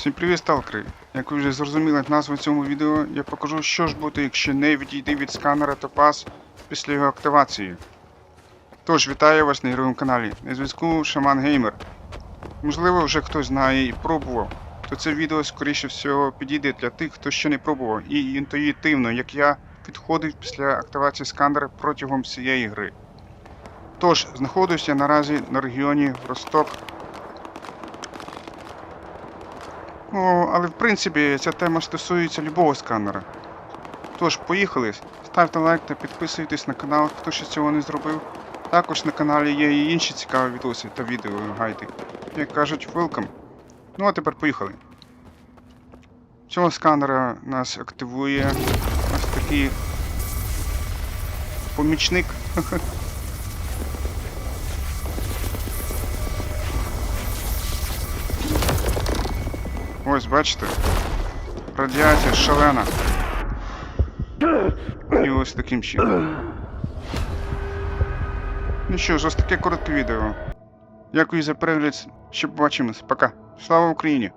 Всім привіт, сталкери! Як ви вже зрозуміли назву цьому відео, я покажу, що ж буде, якщо не відійти від сканера Топаз після його активації. Тож, вітаю вас на ігровому каналі. На зв'язку Шаман Геймер. Можливо, вже хтось знає і пробував, то це відео, скоріше всього, підійде для тих, хто ще не пробував, і інтуїтивно, як я, підходив після активації сканера протягом всієї гри. Тож, знаходжуся наразі на регіоні Росток Ну, але в принципі ця тема стосується любого сканера. Тож, поїхали. Ставте лайк та підписуйтесь на канал, хто ще цього не зробив. Також на каналі є і інші цікаві відоси та відео гайди. Як кажуть, welcome. Ну а тепер поїхали. Цього сканера нас активує ось такий помічник. Ось, бачите? Радіація шалена. І ось таким чином. Ну що ж, ось таке коротке відео. Дякую за перегляд. Ще побачимось. Пока. Слава Україні!